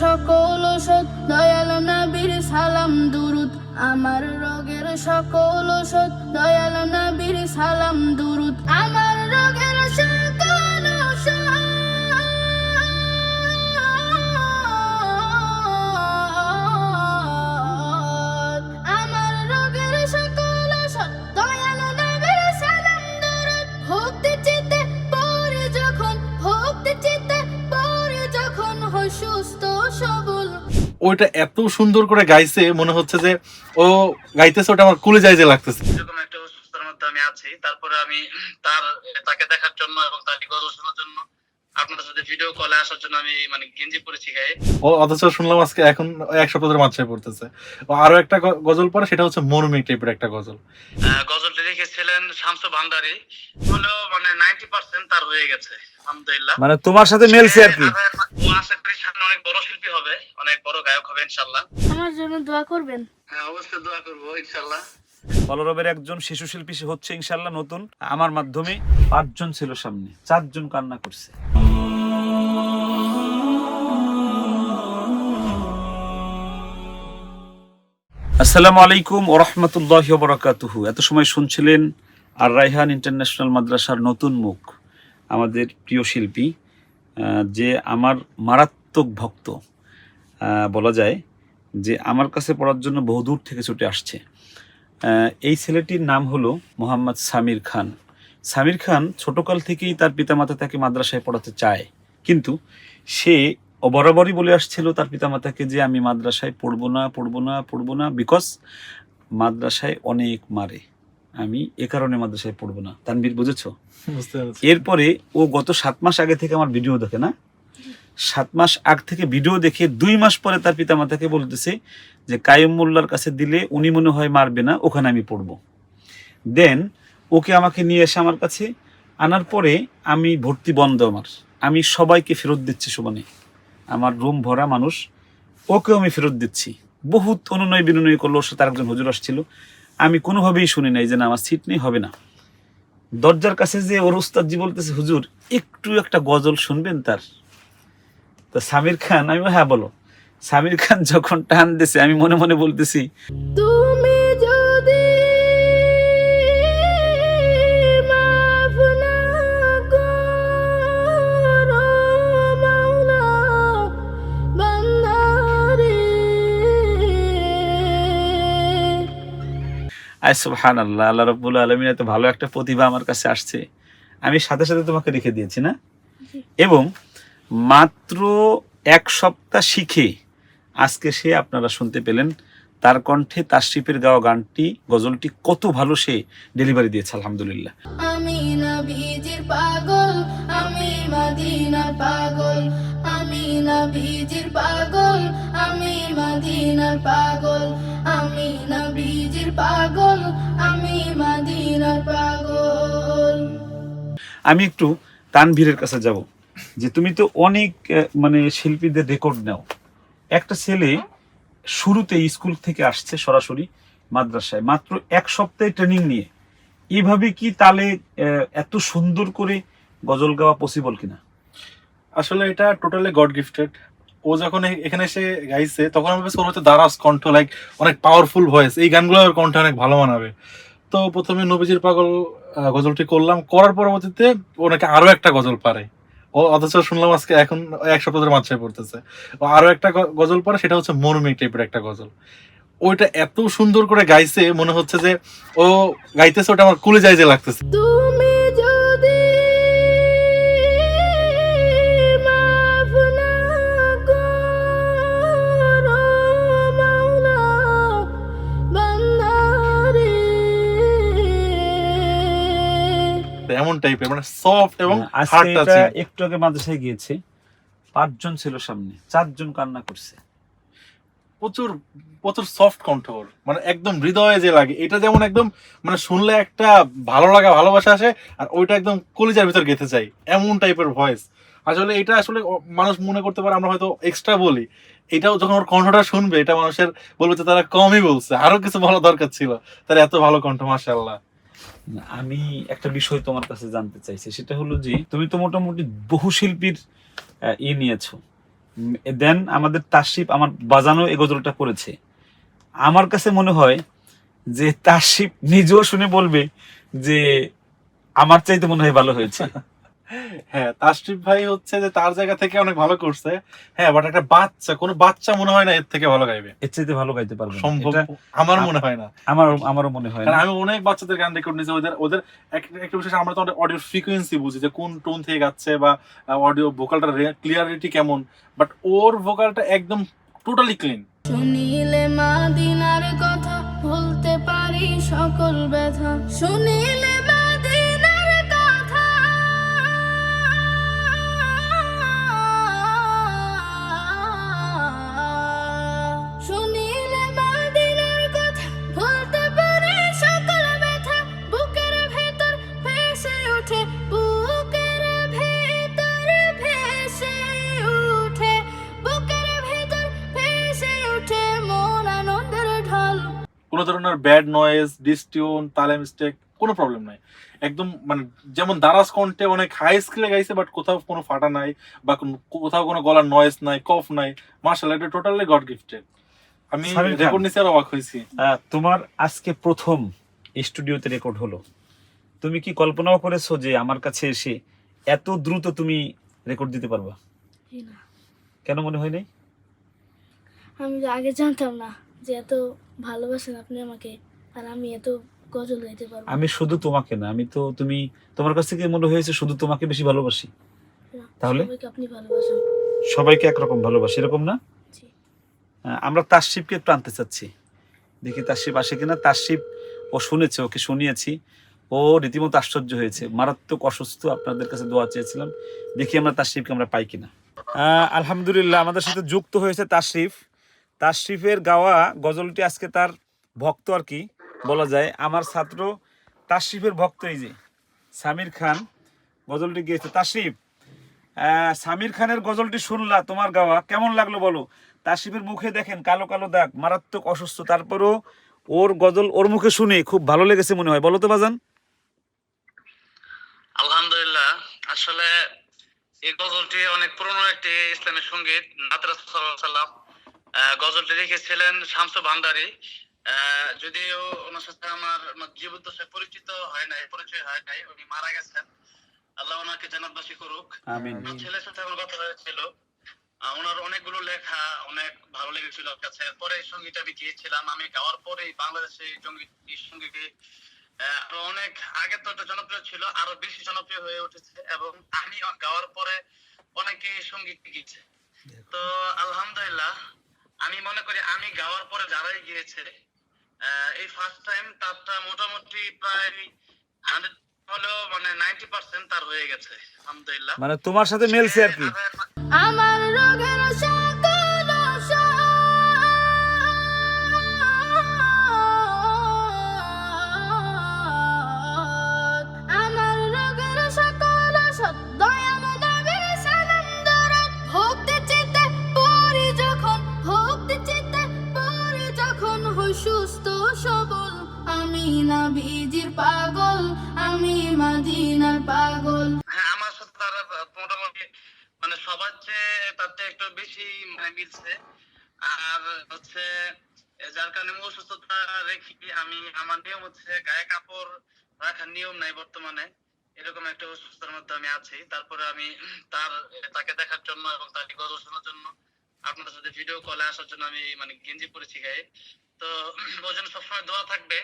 সকল ওষুধ দয়াল নবীর সালাম, দুরুদ। আমার রোগের সকল ওষুধ দয়াল নবীর সালাম, দুরুদ। আমার রোগের ওইটা এত সুন্দর করে গাইছে মনে হচ্ছে যে ও গাইতেছে ওটা আমার কুলে যায় যে লাগতেছে। এরকম একটা অসুস্থতার মধ্যে আমি আছি। তারপরে আমি তার তাকে দেখার জন্য এবং তার গজল শোনার জন্য আপনাদের সাথে ভিডিও কলে আসার জন্য আমি মানে গেঞ্জি পরেছি গায়ে ও অথচ শুনলাম আজকে এখন এক সপ্তাহ ধরে মাত্রায় পড়তেছে। ও আরও একটা গজল পরে সেটা হচ্ছে মরুমি টাইপের একটা গজল। আহ, গজলটি লিখেছিলেন শামসু ভান্ডারি। হলো মানে নাইনটি পার্সেন্ট তার হয়ে গেছে আলহামদুলিল্লাহ। মানে তোমার সাথে মেলছে আর কি? ও আশা করি সামনে অনেক বড় শিল্পী হবে অনেক বড় গায়ক হবে ইনশাআল্লাহ। আমার জন্য দোয়া করবেন। হ্যাঁ অবশ্যই দোয়া করব ইনশাল্লাহ কলরবের একজন শিশু শিল্পী হচ্ছে ইনশাল্লাহ নতুন। আমার মাধ্যমে পাঁচজন ছিল সামনে চারজন কান্না করছে। আসসালামু আলাইকুম ওরহমতুল্লাহ বরাকাতুহু। এত সময় শুনছিলেন আর রাইহান ইন্টারন্যাশনাল মাদ্রাসার নতুন মুখ, আমাদের প্রিয় শিল্পী যে আমার মারাত্মক ভক্ত বলা যায় যে আমার কাছে পড়ার জন্য বহুদূর থেকে ছুটে আসছে। এই ছেলেটির নাম হলো মোহাম্মদ সামির খান। সামির খান ছোটকাল থেকেই তার পিতামাতা তাকে মাদ্রাসায় পড়াতে চায়, কিন্তু সে বরাবরই বলে আসছিল তার পিতামাতাকে যে আমি মাদ্রাসায় পড়ব না পড়ব না পড়ব না বিকজ মাদ্রাসায় অনেক মারে। আমি এ কারণে মাদ্রাসায় পড়ব না। তানবীর বুঝেছ? এরপরে ও গত সাত মাস আগে থেকে আমার ভিডিও দেখে না? সাত মাস আগ থেকে ভিডিও দেখে দুই মাস পরে তার পিতামাতাকে বলতেছে যে কায়ুম মোল্লার কাছে দিলে উনি মনে হয় মারবে না ওখানে আমি পড়ব। দেন ওকে আমাকে নিয়ে এসে আমার কাছে আনার পরে আমি ভর্তি বন্ধ আমার। আমি সবাইকে ফেরত দিচ্ছি সমানে। আমার রুম ভরা মানুষ, ওকেও আমি ফেরত দিচ্ছি। বহুত অনুনয় বিনয় করল ওর সাথে আরেকজন হুজুর আসছিল। আমি কোনোভাবেই শুনি নাই যে না, আমার সিট নেই, হবে না। দরজার কাছে যে ওর উস্তাদজি বলতেছে, হুজুর, একটু একটা গজল শুনবেন তার? তো সামির খান, আমি হ্যাঁ বলো। সামির খান যখন টান দিছে, আমি মনে মনে বলতেছি, তুমি আয় সুবহান আল্লাহ আল্লাহ রব্বুল আলমিন এত ভালো একটা প্রতিভা আমার কাছে আসছে। আমি সাথে সাথে তোমাকে রেখে দিয়েছি না? এবং মাত্র এক সপ্তাহ শিখে আজকে সে আপনারা শুনতে পেলেন তার কণ্ঠে তাশরিফের গাওয়া গানটি গজলটি কত ভালো সে ডেলিভারি দিয়েছে আলহামদুলিল্লাহ। আমি নবীজির পাগল আমি মদিনার পাগল আমি নবীজির পাগল, আমি মদিনার পাগল, আমি নবীজির পাগল, আমি মদিনার পাগল। আমি একটু তানভীরের কাছে যাব, যে তুমি তো অনেক মানে শিল্পীদের রেকর্ড নাও। একটা ছেলে শুরুতে স্কুল থেকে আসছে সরাসরি মাদ্রাসায়, মাত্র এক সপ্তাহে ট্রেনিং নিয়ে। এভাবে কি তালে এত সুন্দর করে গজল গাওয়া পসিবল কিনা? আসলে এটা টোটালি গড গিফটেড ও যখন এখানে এসে গাইছে, তখন আমি ভেবেছি ওর হয়তো দারাজ কণ্ঠ লাইক অনেক পাওয়ারফুল ভয়েস এই গানগুলো ওর কণ্ঠ অনেক ভালো মানাবে। তো প্রথমে নবীজির পাগল গজলটি করলাম। করার পরবর্তীতে ও নাকি আরও একটা গজল পারে। ও অথচ শুনলাম আজকে এখন এক সপ্তাহ ধরে মাত্রায় পড়তেছে। ও আরও একটা গজল পারে, সেটা হচ্ছে মরুমি টাইপের একটা গজল। ওইটা এত সুন্দর করে গাইছে, মনে হচ্ছে যে ও গাইতেছে, ওটা আমার কুলে যায় যে লাগতেছে। টাইপের মানে সফট এবং হার্ড টাচিং একটু আগে মাদ্রাসায় গিয়েছে পাঁচজন ছিল সামনে চারজন কান্না করছে। প্রচুর প্রচুর সফট কণ্ঠ। মানে একদম হৃদয়ে যে লাগে এটা যেমন একদম মানে শুনলে একটা ভালো লাগা ভালোবাসা আসে আর ওইটা একদম কলিজার ভিতর গেতে চাই এমন টাইপের ভয়েস আসলে এটা আসলে মানুষ মনে করতে পারে আমরা হয়তো এক্সট্রা বলি। এটাও যখন ওর কণ্ঠটা শুনবে এটা মানুষের বলবে তারা কমই বলছে আরও কিছু বলা দরকার ছিল তার এত ভালো কণ্ঠ না, আমি একটা বিষয় তোমার কাছে জানতে চাইছি, সেটা হলো যে তুমি তো মোটামুটি বহু শিল্পীর ই নিয়েছো। দেন আমাদের তাসিপ আমার বাজানো এ গজলটা করেছে। আমার কাছে মনে হয় যে তাসিপ নিজেও শুনে বলবে যে আমার চাইতে মনে হয় ভালো হয়েছে। হ্যাঁ তাশরিফ ভাই হচ্ছে যে তার জায়গা থেকে অনেক ভালো করছে। হ্যাঁ বাট একটা বাচ্চা কোনো বাচ্চা মনে হয় না এর থেকে ভালো গাইবে। এর চাইতে ভালো গাইতে পারবে সম্ভব আমার মনে হয় না। আমার আমারও মনে হয় না। আমি অনেক বাচ্চাদের গান রেকর্ড নিয়েছি ওদের ওদের এক- একটা বিশেষ আমরা তো অডিও ফ্রিকোয়েন্সি বুঝি যে কোন টোন থেকে গাচ্ছে বা অডিও ভোকালটা ক্লিয়ারিটি কেমন বাট ওর ভোকালটা একদম টোটালি ক্লিন শুনিলে মাদিনার কথা ভুলতে পারি সকল ব্যথা। শুনিলে ভেসে বুকের ভেতর ভেসে উঠে বুকের ভেতর ভেসে উঠে মন আনন্দের ঢল। কোনো ধরনের ব্যাড নয়েজ ডিস্টিউন তালে মিস্টেক কোনো প্রবলেম নাই। একদম মানে যেমন দারাজ কণ্ঠে অনেক হাই স্কিলে গাইছে বাট কোথাও কোনো ফাটা নাই বা কোথাও কোনো গলার নয়েজ নাই কফ নাই মার্শাল এটা টোটালি গড গিফটেড আমি রেকর্ড নিতে আর অবাক হয়েছি। আহ, তোমার আজকে প্রথম স্টুডিওতে রেকর্ড হলো। তুমি কি কল্পনাও করেছ যে আমার কাছে এসে এত দ্রুত তুমি রেকর্ড দিতে পারবা? কেন মনে হয় নাই? আমি আগে জানতাম না যে এত ভালোবাসেন আপনি আমাকে আর আমি এত গজল গাইতে পারব। আমি শুধু তোমাকে না আমি তো তুমি তোমার কাছ থেকে মনে হয়েছে শুধু তোমাকে বেশি ভালোবাসি। তাহলে? সবাইকে আপনি ভালোবাসেন। সবাইকে একরকম ভালোবাসি এরকম না। আমরা তাসশিবকে একটু আনতে চাচ্ছি। দেখি তাসশিব আসে কিনা। তাসশিব ও শুনেছে ওকে শুনিয়েছি। ও রীতিমতো আশ্চর্য হয়েছে। মারাত্মক অসুস্থ আপনাদের কাছে দোয়া চেয়েছিলাম। দেখি আমরা তাসশিবকে আমরা পাই কিনা। আলহামদুলিল্লাহ, আমাদের সাথে যুক্ত হয়েছে তাশরিফ। তাশরিফের গাওয়া গজলটি আজকে তার ভক্ত আর কি, বলা যায়। আমার ছাত্র তাশরিফের ভক্ত এই যে, সামির খান গজলটি গিয়েছে। তাশরিফ সামির খানের গজলটি শুনলা তোমার গাওয়া? কেমন লাগল বলো? তাশরিফের মুখে দেখেন কালো কালো দাগ, মারাত্মক অসুস্থ। তারপরও ওর গজল ওর মুখে শুনে খুব ভালো লেগেছে মনে হয়। বলো তো বাজান আলহামদুলিল্লাহ আসলে এই গজলটি অনেক পুরনো একটি ইসলামের সংগীত নাতরাস সাল্লাম গজলটি লিখেছিলেন শামসু ভান্ডারি। যদিও ওনার সাথে আমার জীবদ্দশায় পরিচিত হয় নাই পরিচয় হয় নাই উনি মারা গেছেন। আল্লাহ ওনাকে করুক। আমার ছেলের সাথে আমার কথা হয়েছিল। ওনার অনেকগুলো লেখা অনেক ভালো লেগেছিল কাছে। এরপরে এই সংগীত আমি গিয়েছিলাম। আমি গাওয়ার পরে বাংলাদেশে এই সঙ্গীতটি আরও অনেক আগে তো এটা জনপ্রিয় ছিল আরও বেশি জনপ্রিয় হয়ে উঠেছে এবং আমি গাওয়ার পরে অনেকে সংগীত গিয়েছে। তো আলহামদুলিল্লাহ আমি মনে করি আমি গাওয়ার পরে যারাই গিয়েছে আহ, এই ফার্স্ট টাইম তারটা মোটামুটি প্রায় হান্ড্রেড হলেও মানে নাইনটি পার্সেন্ট তার হয়ে গেছে আলহামদুলিল্লাহ। মানে তোমার সাথে মেলছে আর কি। আমার রোগের মানে মিলছে। আর হচ্ছে, যার কারণে অসুস্থতা রেখি আমি আমার নিয়ম হচ্ছে গায়ে কাপড় রাখার নিয়ম নাই বর্তমানে। এরকম একটা অসুস্থতার মধ্যে আমি আছি। তারপরে আমি তার, তাকে দেখার জন্য এবং তাকে গবেষণার জন্য আপনার সাথে ভিডিও কলে আসার জন্য আমি মানে গেঞ্জি পরেছি গায়ে। তো ওর জন্য সবসময় দোয়া থাকবে।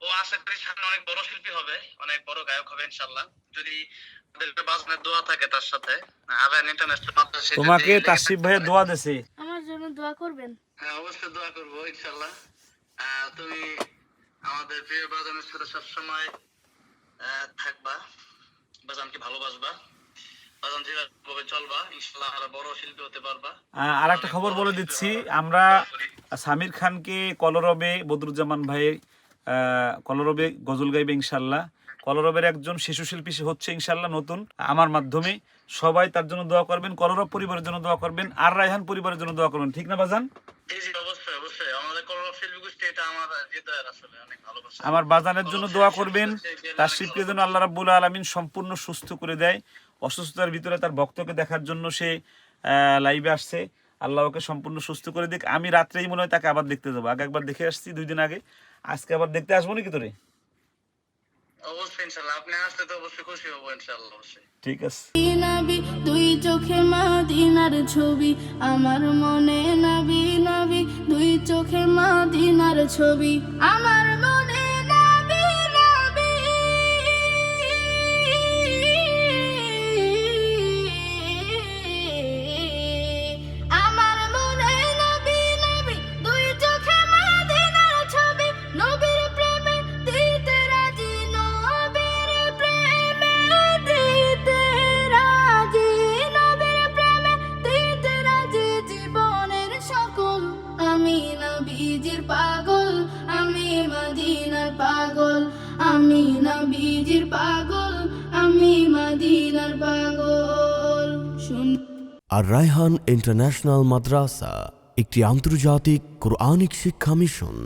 ও আশা করি সামনে অনেক বড় শিল্পী হবে অনেক বড় গায়ক হবে ইনশাল্লাহ যদি আমাদের বাজনের দোয়া থাকে তার সাথে আবার ইন্টারন্যাশনাল তোমাকে তাসিফ ভাইয়ের দোয়া দেছে। আমার জন্য দোয়া করবেন। হ্যাঁ অবশ্যই দোয়া করব ইনশাল্লাহ আহ, তুমি আমাদের প্রিয় বাজানের সাথে সবসময় আহ, থাকবা। বাজানকে ভালোবাসবা বাজান যেভাবে চলবা ইনশাল্লাহ আরও একটা খবর বলে দিচ্ছি। আমরা সামির খানকে কলরবে বদরুজ্জামান ভাই কলরবে গজল গাইবে ইনশাল্লাহ কলরবের একজন শিশু শিল্পী সে হচ্ছে ইনশাল্লাহ নতুন আমার মাধ্যমে। সবাই তার জন্য দোয়া করবেন কলরব পরিবারের জন্য দোয়া করবেন আর রায়হান পরিবারের জন্য দোয়া করবেন। ঠিক না বাজান? আমার বাজানের জন্য দোয়া করবেন। তার শিল্পীর জন্য আল্লাহ রাব্বুল আলমিন সম্পূর্ণ সুস্থ করে দেয়। অসুস্থতার ভিতরে তার ভক্তকে দেখার জন্য সে লাইভে আসছে। আল্লাহ ওকে সম্পূর্ণ সুস্থ করে দিক। আমি রাত্রেই মনে হয় তাকে আবার দেখতে যাব। আগে একবার দেখে আসছি দুই দিন আগে। আজকে আবার দেখতে আসব নাকি তোরে? অবশ্যই ইনশাল্লাহ। আপনি আসলে তো অবশ্যই খুশি হব ইনশাল্লাহ অবশ্যই। ঠিক আছে। দুই চোখে মাদিনার ছবি। আমার মনে নাবি নাবি দুই চোখে মাদিনার ছবি। আমার মনে নবীজির পাগল আমি পাগল। শুন আর রায়হান ইন্টারন্যাশনাল মাদ্রাসা একটি আন্তর্জাতিক কোরআনিক শিক্ষা মিশন।